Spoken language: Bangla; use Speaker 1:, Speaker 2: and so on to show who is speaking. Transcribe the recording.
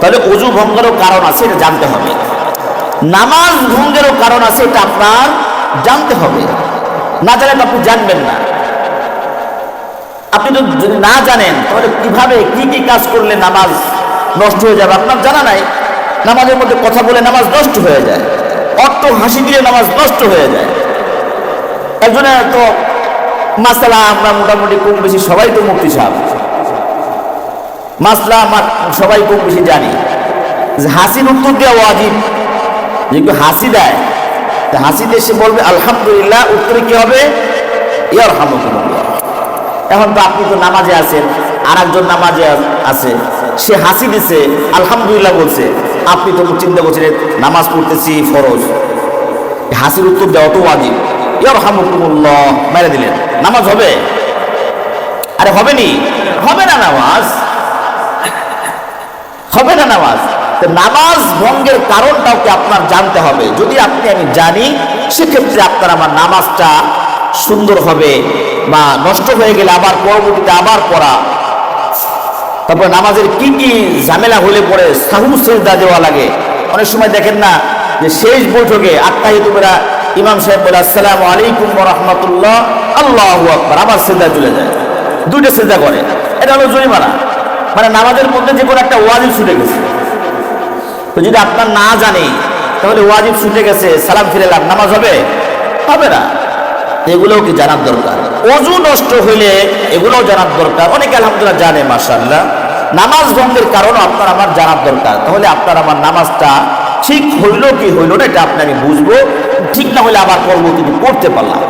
Speaker 1: তাহলে অজু ভঙ্গেরও কারণ আছে, এটা জানতে হবে। নামাজ ভঙ্গেরও কারণ আছে, এটা আপনার জানতে হবে। না জানলে তো আপনি জানবেন না। আপনি যদি না জানেন, তাহলে কীভাবে, কি কি কাজ করলে নামাজ নষ্ট হয়ে যাবে? আপনার জানা নাই। নামাজের মধ্যে কথা বলে নামাজ নষ্ট হয়ে যায়। অট্ট হাসি দিলে নামাজ নষ্ট হয়ে যায়। একজনে তো মাসালা আমরা মোটামুটি কম বেশি সবাই তো মুক্তি সাহেব মাসলা আমার সবাই খুব বেশি জানি। যে হাসির উত্তর দেওয়া ওয়াজিব। কেউ হাসি দেয়, তা হাসিতে সে বলবে, আলহামদুলিল্লাহ, উত্তরে কি হবে? ইয়ার হামদুলিল্লাহ এখন তো আপনি তো নামাজে আছেন আর একজন নামাজে আছে। সে হাসি দিছে, আলহামদুলিল্লাহ বলছে। আপনি তো চিন্তা করছেন, নামাজ পড়তেছি, ফরজ। হাসির উত্তর দেওয়া তো ওয়াজিব। ইয়ার হামকুমুল্লাহ মেরে দিলেন। নামাজ হবে? আরে হবে নি? হবে না নামাজ। হবে না নামাজ? তো নামাজ ভঙ্গের কারণটাও কি আপনার জানতে হবে? যদি আপনি, আমি জানি, সেক্ষেত্রে আপনার আমার নামাজটা সুন্দর হবে বা নষ্ট হয়ে গেলে আবার পরবর্তীতে আবার পড়া। তারপর নামাজের কি কি ঝামেলা হলে পরে সাহু সেজদা দেওয়া লাগে? অনেক সময় দেখেন না যে শেষ বৈঠকে আত্মাহি তোমরা ইমাম সাহেব বলে, আসসালামু আলাইকুম রহমতুল্লাহ, আল্লাহ আকবর। আবার সেজদা চলে যায়। দুইটা সেজদা করে। এটা হলো জরিমানা। মানে নামাজের মধ্যে যে কোনো একটা ওয়াজিব ছুটে গেছে। তো যদি আপনার না জানে, তাহলে ওয়াজিব ছুটে গেছে, সালাম ফিরে লাভ নামাজ হবে? হবে না। এগুলোও কি জানার দরকার? অজু নষ্ট হইলে এগুলোও জানার দরকার। অনেকে আলহামদুলিল্লাহ জানে মার্শাল্লাহ নামাজ ভঙ্গের কারণও আপনার আমার জানার দরকার। তাহলে আপনার আমার নামাজটা ঠিক হইল কি হইল না, এটা আপনি আমি বুঝব। ঠিক না হলে আবার পরবর্তীতে পড়তে পারলাম।